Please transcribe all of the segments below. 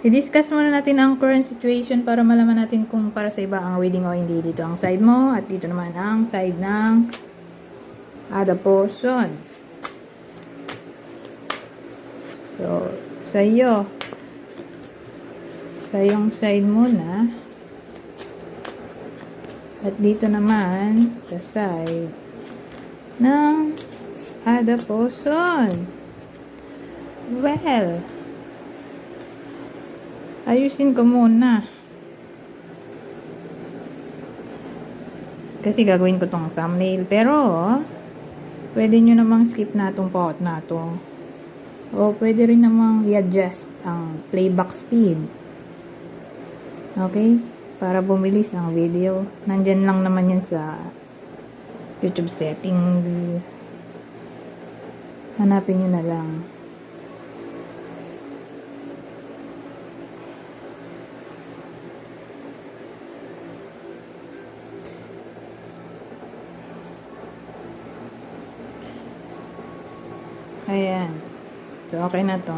I-discuss muna natin ang current situation para malaman natin kung para sa iba ang wedding o hindi. Dito ang side mo at dito naman ang side ng other person. So, sa iyo. Sa iyong side muna. At dito naman sa side ng other person. Well, ayusin ko muna. Kasi gagawin ko tong thumbnail. Pero, pwede nyo namang skip na tong part na to. O pwede rin namang i-adjust ang playback speed. Okay? Para bumilis ang video. Nandyan lang naman yan sa YouTube settings. Hanapin nyo na lang. Ayan. So, okay na to.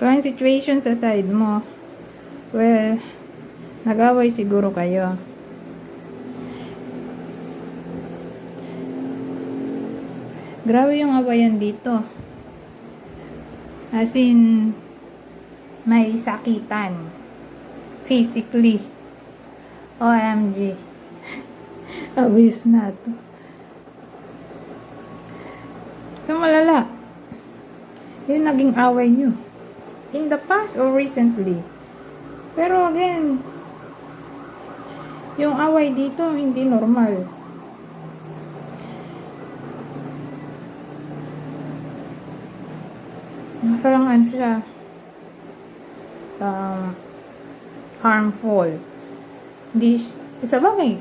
Current situation sa side mo. Well, nag-away siguro kayo. Grabe yung awayan dito. As in, may sakitan. Physically. OMG. Abuse na to. Ito malala. Yung naging away nyo. In the past or recently. Pero again, yung away dito hindi normal. Parang ano siya, um, harmful. Hindi, sa bagay,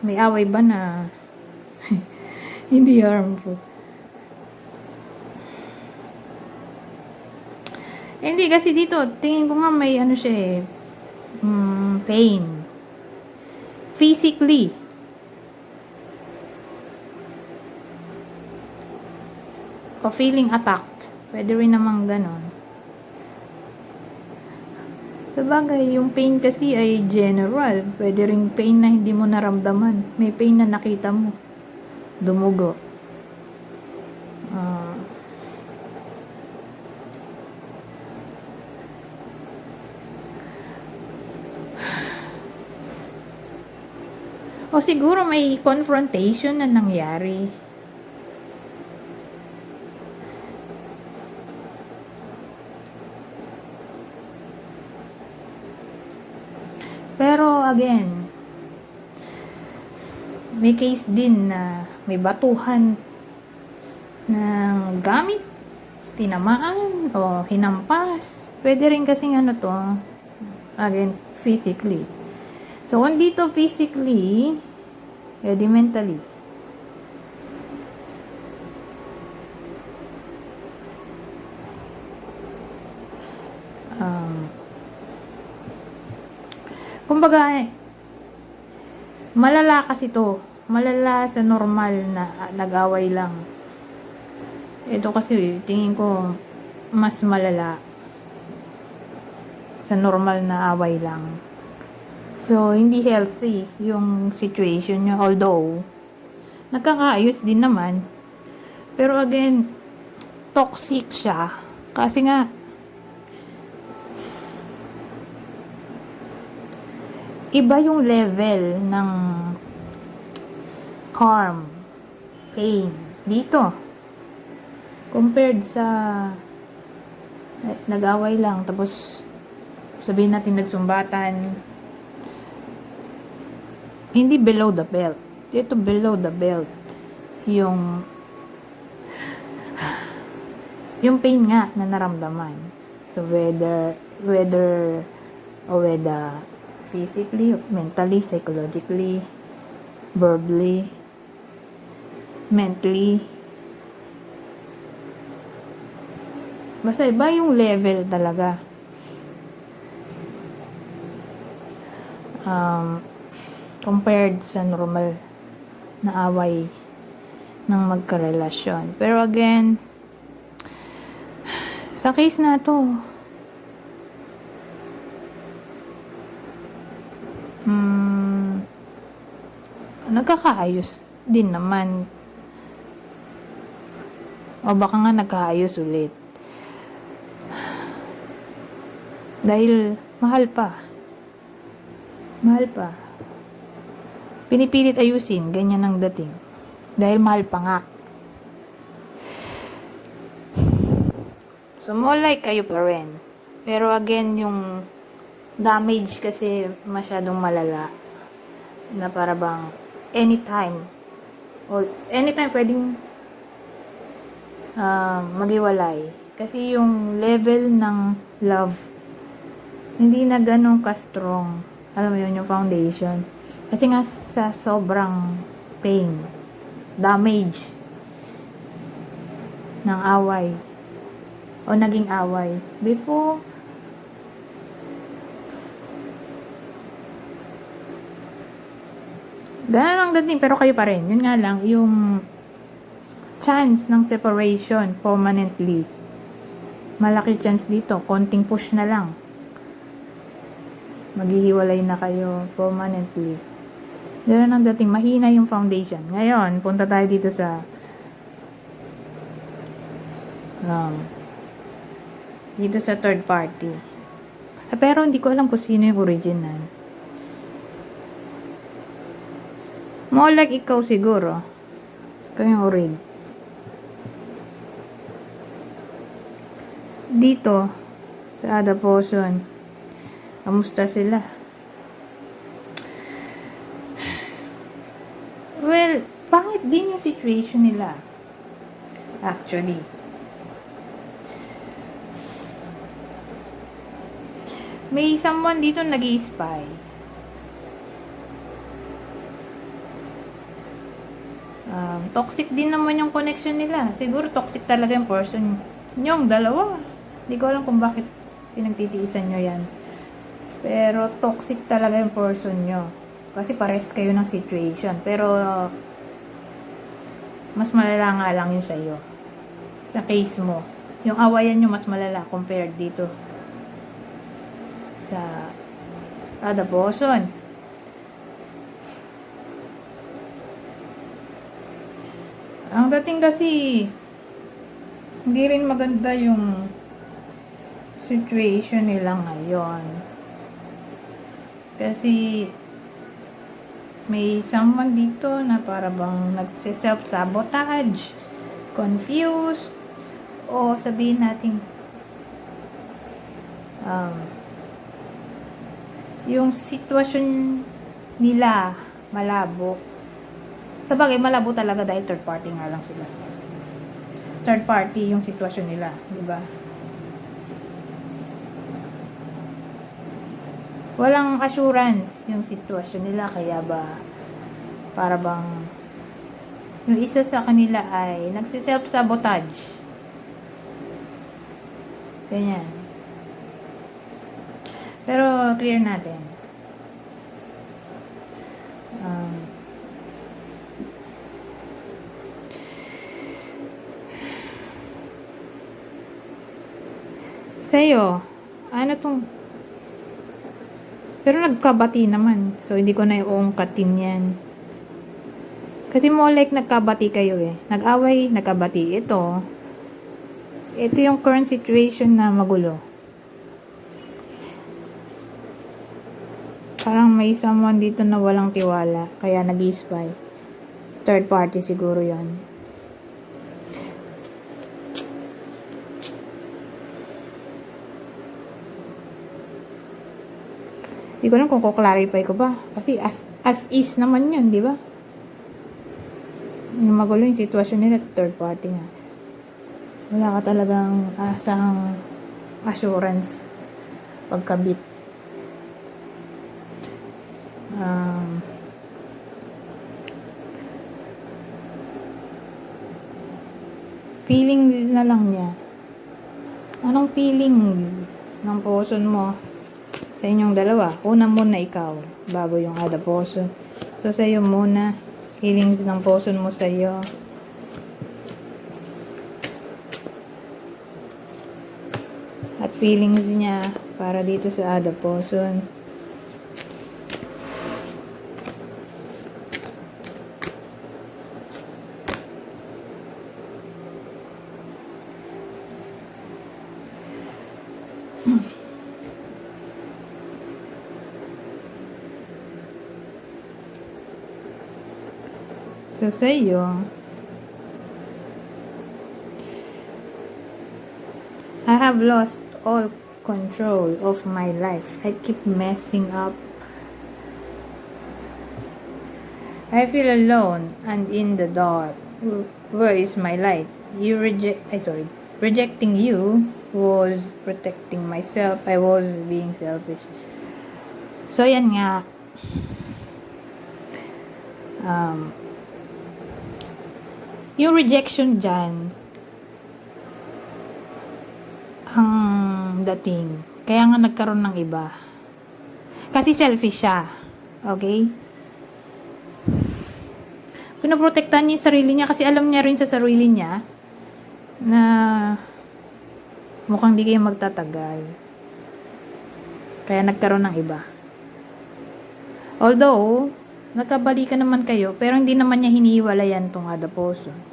may away ba na hindi harmful? Hindi, kasi dito, tingin ko nga may ano siya eh, mm, pain. Physically. O feeling attacked. Pwede rin namang ganon. Sabagay, yung pain kasi ay general. Pwede ring pain na hindi mo naramdaman. May pain na nakita mo. Dumugo. Ah... O siguro may confrontation na nangyari. Pero again, may case din na may batuhan ng gamit, tinamaan, o hinampas. Pwede rin kasing ano to, again, physically. So, kung dito physically, edi mentally. Um, kumbaga, malala kasi to. Malala sa normal na ah, nag-away lang. Ito kasi, tingin ko, mas malala sa normal na away lang. So, hindi healthy yung situation niya. Although, nagkakaayos din naman. Pero again, toxic siya. Kasi nga, iba yung level ng harm, pain, dito. Compared sa nag-away lang, tapos sabihin natin nagsumbatan, hindi below the belt. Dito below the belt. Yung yung pain nga na naramdaman. So whether whether or whether physically, mentally, psychologically, verbally, mentally. Basta iba yung level talaga. Um, compared sa normal na away ng magkarelasyon. Pero again, sa case na to, um, nagkakaayos din naman. O baka nga nagkaayos ulit. Dahil mahal pa. Mahal pa. Pinipilit ayusin, ganyan ang dating. Dahil mahal pa nga. So, more like kayo pa rin. Pero again, yung damage kasi masyadong malala. Na para bang anytime. Or anytime pwedeng ah, maghiwalay. Kasi yung level ng love, hindi na ganun ka-strong. Alam mo yun, yung foundation. Kasi nga sa sobrang pain, damage ng away o naging away before Ganun ang dating, pero kayo pa rin. Yun nga lang, yung chance ng separation permanently. Malaki chance dito. Konting push na lang. Maghihiwalay na kayo permanently. Ganun ang dating. Mahina yung foundation. Ngayon, punta tayo dito sa um, dito sa third party. Ah, pero hindi ko alam kung sino yung original. More like ikaw siguro. Ikaw yung orig. Dito, sa Ada Poson, kamusta sila? Well, pangit din yung situation nila. Actually. May someone dito nag spy Um, toxic din naman yung connection nila. Siguro toxic talaga yung person. Yung dalawa. Hindi ko alam kung bakit pinagtitiisan nyo yan. Pero toxic talaga yung person nyo. Kasi pares kayo ng situation. Pero mas malala nga lang yun sa'yo. Sa case mo. Yung awayan nyo mas malala compared dito sa Ada Boson. Ang dating kasi hindi rin maganda yung situation nila ngayon. Kasi may someone dito na para bang nagse-self-sabotage, confused, o sabihin natin um, yung sitwasyon nila malabo. Sa bagay, malabo talaga dahil third party nga lang sila. Third party yung sitwasyon nila, di ba? Walang assurance yung sitwasyon nila, kaya ba para bang yung isa sa kanila ay nagsiself-sabotage. Ganyan. Pero clear natin. Um, sa'yo, ano tong pero nagkabati naman. So, hindi ko na iuungkatin yan. Kasi mo like nagkabati kayo eh. Nag-away, nagkabati. Ito, ito yung current situation na magulo. Parang may someone dito na walang tiwala. Kaya nag-spy. Third party siguro yon Hindi ko alam kung ko-clarify ko ba. Kasi as, as is naman yan, di ba? Magulo yung sitwasyon nila, third party nga. Wala ka talagang asang assurance pagkabit. Um, feelings na lang niya. Anong feelings ng person mo sa inyong dalawa? Una muna ikaw, bago yung other person. So, sa iyo muna, feelings ng person mo sa iyo. At feelings niya para dito sa other person. Sa iyo, I have lost all control of my life. I keep messing up. I feel alone and in the dark. Where is my light? You reject. I sorry. Rejecting you was protecting myself. I was being selfish. So, yan nga. Um, yung rejection dyan, ang dating. Kaya nga nagkaroon ng iba. Kasi selfish siya. Okay? Pinoprotektahan niya yung sarili niya kasi alam niya rin sa sarili niya na mukhang di kayo magtatagal. Kaya nagkaroon ng iba. Although, nagkabalikan naman kayo, pero hindi naman niya hinihiwalayan tong adaposo.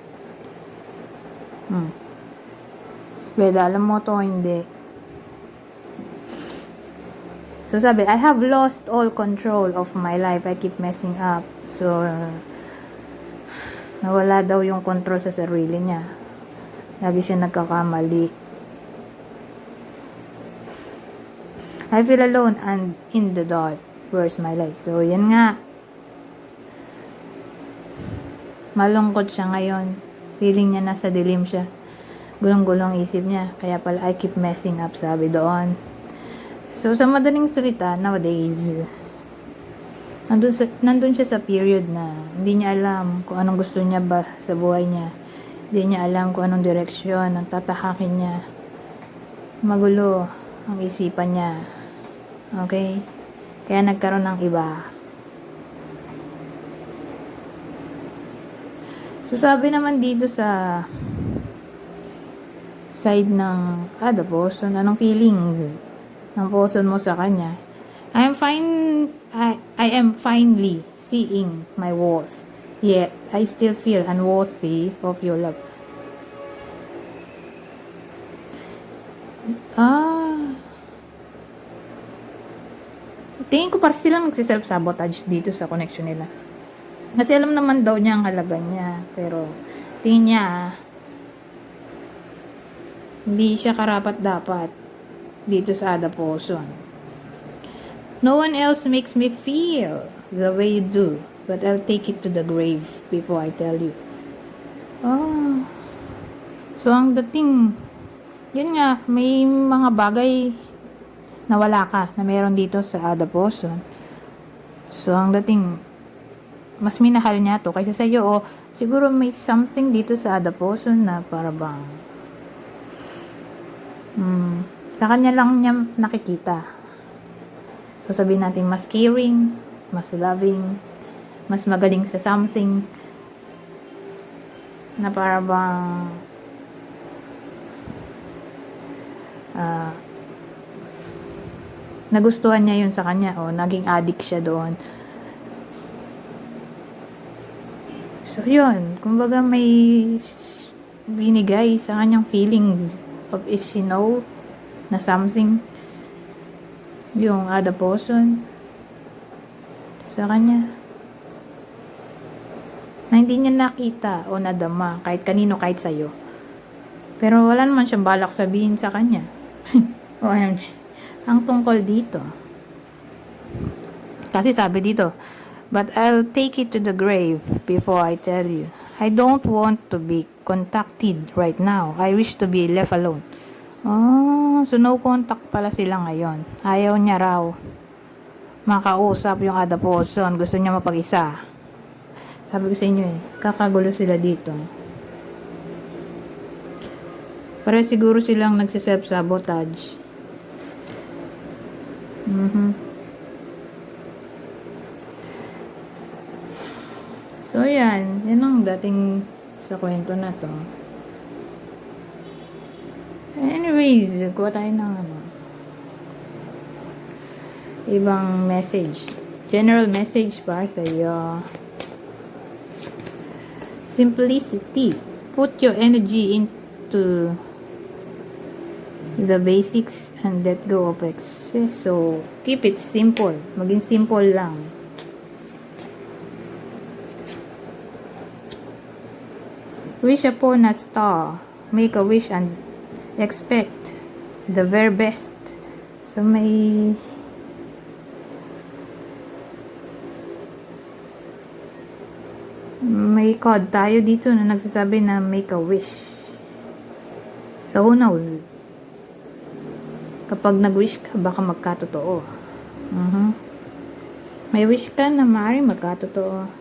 Hmm. Weda, alam mo to, hindi. So, sabi, I have lost all control of my life. I keep messing up. So, nawala daw yung control sa sarili niya. Lagi siya nagkakamali. I feel alone and in the dark. Where's my light? So, yan nga. Malungkot siya ngayon. Feeling niya nasa dilim siya. Gulong-gulong isip niya. Kaya pala, I keep messing up, sabi doon. So, sa madaling salita, nowadays, nandun, sa, nandun siya sa period na hindi niya alam kung anong gusto niya ba sa buhay niya. Hindi niya alam kung anong direksyon ang tatahakin niya. Magulo ang isipan niya. Okay? Kaya nagkaroon ng iba. So, sabi naman dito sa side ng ah, the person, anong feelings ng person mo sa kanya. I am fine, I, I am finally seeing my worth. Yet, I still feel unworthy of your love. Ah. Tingin ko para silang nagsiself-sabotage dito sa connection nila. Kasi alam naman daw niya ang halaga niya. Pero, tingin niya, hindi siya karapat dapat dito sa Ada Poson. No one else makes me feel the way you do. But I'll take it to the grave before I tell you. Oh. So, ang dating, yun nga, may mga bagay na wala ka, na meron dito sa Ada Poson. So, ang dating, mas minahal niya to kaysa sa iyo. O, siguro may something dito sa Ada Poson na para bang, hmm, sa kanya lang niya nakikita. So, sabihin natin, mas caring, mas loving, mas magaling sa something na para bang ah, nagustuhan niya yun sa kanya o naging addict siya doon. So, yun. Kumbaga may binigay sa kanyang feelings of is she know na something. Yung other person. Sa kanya. Na hindi niya nakita o nadama kahit kanino kahit sa'yo. Pero wala naman siyang balak sabihin sa kanya. OMG ang tungkol dito. Kasi sabi dito but I'll take it to the grave before I tell you I don't want to be contacted right now I wish to be left alone Oh, so no contact pala sila ngayon. Ayaw niya raw makausap yung other. Gusto niya mapag-isa. Sabi ko sa inyo eh, kakagulo sila dito. Pare siguro silang nagsiself-sabotage. Mhm. So, yan. Yan ang dating sa kwento na to. Anyways, kuha tayo ng ano, ibang message. General message para sa iyo. Simplicity. Put your energy into the basics and let go of excess. So, keep it simple. Maging simple lang. Wish upon a star. Make a wish and expect the very best. So may may code tayo dito na nagsasabi na make a wish. So who knows? Kapag nag-wish ka, baka magkatotoo. Mhm. May wish ka na maaaring magkatotoo.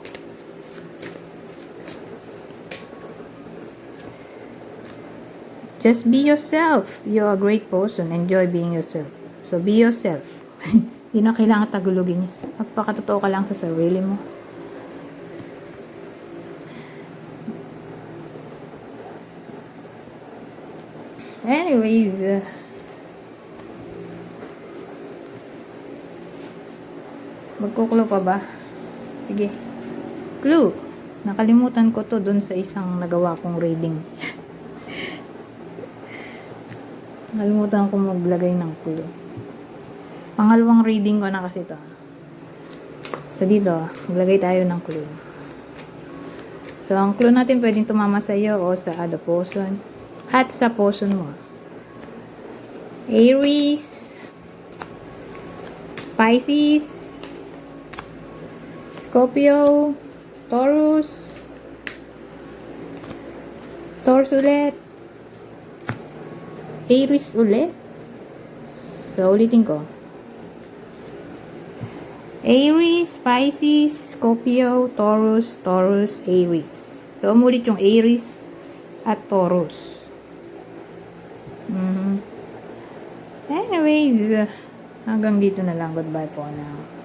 Just be yourself. You're a great person. Enjoy being yourself. So, be yourself. Hindi na kailangan tagulogin niya. Magpakatotoo ka lang sa sarili mo. Anyways, uh, magkuklo pa ba? Sige. Clue. Nakalimutan ko to dun sa isang nagawa kong reading. Nakalimutan ko maglagay ng clue. Pangalawang reading ko na kasi to. So dito, maglagay tayo ng clue. So ang clue natin pwedeng tumama sa iyo o sa other person at sa person mo. Aries, Pisces, Scorpio, Taurus, Taurus ulit, Aries ulit. So, ulitin ko. Aries, Pisces, Scorpio, Taurus, Taurus, Aries. So, umulit yung Aries at Taurus. Mhm. Anyways, hanggang dito na lang. Goodbye for now.